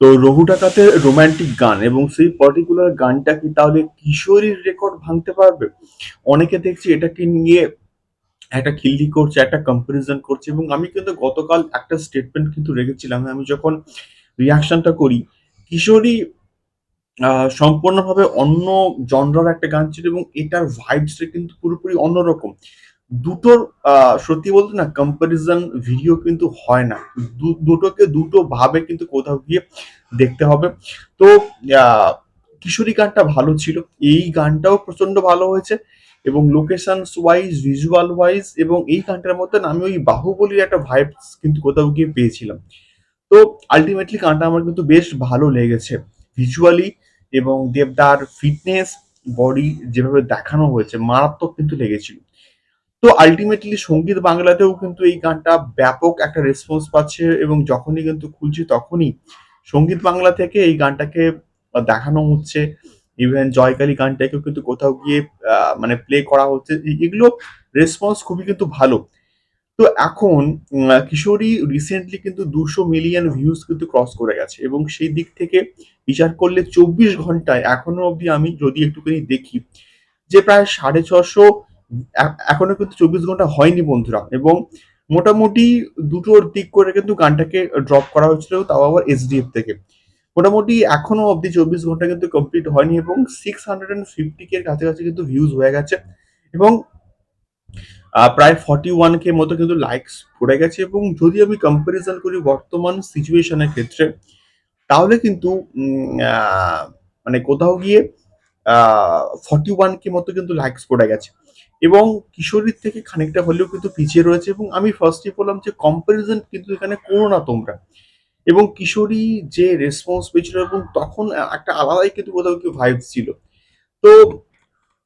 তো রঘু টাকাতে রোমান্টিক গান এবং সেই পার্টিকুলার গানটা কি তাহলে কিশোরীর রেকর্ড ভাঙতে পারবে? অনেকে দেখছি এটাকে নিয়ে একটা খিল্লি করছে, একটা কম্পারিজন করছে এবং আমি কিন্তু গতকাল একটা স্টেটমেন্ট কিন্তু রেখেছিলাম। আমি যখন রিয়াকশনটা করি, কিশোরী সম্পূর্ণভাবে অন্য জনরার একটা গান ছিল এবং এটার ভাইবসটা কিন্তু পুরোপুরি অন্যরকম। দুটোর সত্যি বলতে না কম্পারিজন ভিডিও কিন্তু হয় না। দুটোকে দুটো ভাবে কিন্তু কোথাও গিয়ে দেখতে হবে। তো কিশোরী গানটা ভালো ছিল। এই গানটাও প্রচণ্ড ভালো হয়েছে এবং লোকেশন ওয়াইজ ভিজুয়াল ওয়াইজ এবং এই গানটার মধ্যে আমি ওই বাহুবলীর একটা ভাইবস কিন্তু কোথাও গিয়ে পেয়েছিলাম। তো আলটিমেটলি গানটা আমার কিন্তু বেশ ভালো লেগেছে। ভিজুয়ালি এবং দেবদার ফিটনেস বডি যেভাবে দেখানো হয়েছে, মারাত্মক কিন্তু লেগেছিল। তো আলটিমেটলি সংগীত বাংলাতেও কিন্তু এই গানটা ব্যাপক একটা রেসপন্স পাচ্ছে এবং যখনই কিন্তু খুলছি তখনই সংগীত বাংলা থেকে এই গানটাকে দেখানো হচ্ছে। ইভেন জয়কালী গানটাকেও কিন্তু কোথাও গিয়ে মানে প্লে করা হচ্ছে। এগুলো রেসপন্স খুবই কিন্তু ভালো। তো এখন কিশোরী রিসেন্টলি কিন্তু দুশো মিলিয়ন ভিউজ কিন্তু ক্রস করে গেছে এবং সেই দিক থেকে বিচার করলে চব্বিশ ঘন্টায় এখনও অবধি আমি যদি একটুখানি দেখি যে প্রায় সাড়ে ছশো এখনও কিন্তু চব্বিশ ঘণ্টা হয়নি বন্ধুরা। এবং মোটামুটি দুটোর দিক করে কিন্তু গানটাকে ড্রপ করা হয়েছিল, তাও আবার এসডিএফ থেকে। মোটামুটি এখনও অবধি চব্বিশ ঘণ্টা কিন্তু কমপ্লিট হয়নি এবং সিক্স হান্ড্রেড অ্যান্ড ফিফটি কে কাছাকাছি কিন্তু ভিউজ হয়ে গেছে। এবং প্রায় ফর্টি ওয়ান কে মতো কিন্তু লাইকস পড়ে গেছে এবং যদি আমি কম্পারিজন করি বর্তমান সিচুয়েশনের ক্ষেত্রে, তাহলে কিন্তু মানে কোথাও গিয়ে ফর্টি ওয়ান কে মতো কিন্তু লাইকস পড়ে গেছে। এবং কিশোরীর থেকে খানিকটা হলেও কিন্তু পিছিয়ে রয়েছে এবং আমি ফার্স্টে বললাম যে কম্পারিজন কিন্তু এখানে করো না তোমরা। এবং কিশোরী যে রেসপন্স পেয়েছিল এবং তখন একটা আলাদাই কিন্তু কোথাও কি ভাইবস ছিল। তো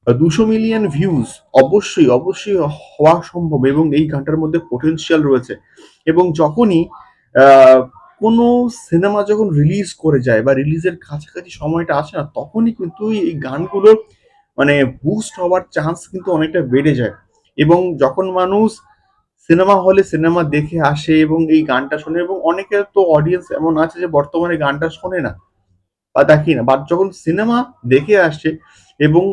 দুশো মিলিয়ন ভিউজ অবশ্যই অবশ্যই হওয়া সম্ভব এবং এই গানটার মধ্যে পোটেনশিয়াল রয়েছে। এবং যখনই কোনো সিনেমা যখন রিলিজ করে যায় বা রিলিজের কাছাকাছি সময়টা আসে না, তখনই কিন্তু এই গানগুলোর মানে বুস্ট হওয়ার চান্স কিন্তু অনেকটা বেড়ে যায়। এবং যখন মানুষ সিনেমা হলে সিনেমা দেখে আসে এবং এই গানটা শোনে এবং অনেকের তো অডিয়েন্স এমন আছে যে বর্তমানে গানটা শোনে না বা দেখি না। বাট যখন সিনেমা দেখে আসে এবং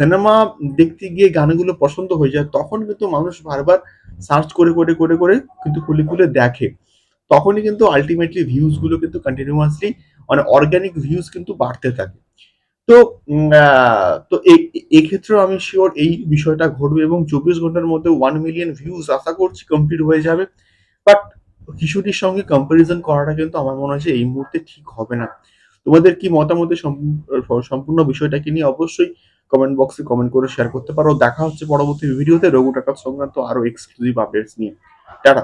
সিনেমা দেখতে গিয়ে গানগুলো পছন্দ হয়ে যায়, তখন কিন্তু মানুষ বারবার সার্চ করে করে করে করে কিন্তু খুলে খুলে দেখে। তখনই কিন্তু আলটিমেটলি ভিউজগুলো কিন্তু কন্টিনিউয়াসলি মানে অর্গানিক ভিউজ কিন্তু বাড়তে থাকে। তো তো এক্ষেত্রেও আমি শিওর এই বিষয়টা ঘটবে এবং চব্বিশ ঘণ্টার মধ্যে ওয়ান মিলিয়ন ভিউজ আশা করছি কমপ্লিট হয়ে যাবে। বাট কিশোরীর সঙ্গে কম্পারিজন করাটা কিন্তু আমার মনে হয় এই মুহূর্তে ঠিক হবে না। তোমাদের কি সম্পূর্ণ সম্পূর্ণ বিষয়টাকে নিয়ে অবশ্যই কমেন্ট বক্সে কমেন্ট করে শেয়ার করতে পারো। দেখা হচ্ছে পরবর্তী ভিডিওতে রঘু টাকার সংক্রান্ত আরও এক্সক্লুসিভ আপডেটস নিয়ে। টাটা।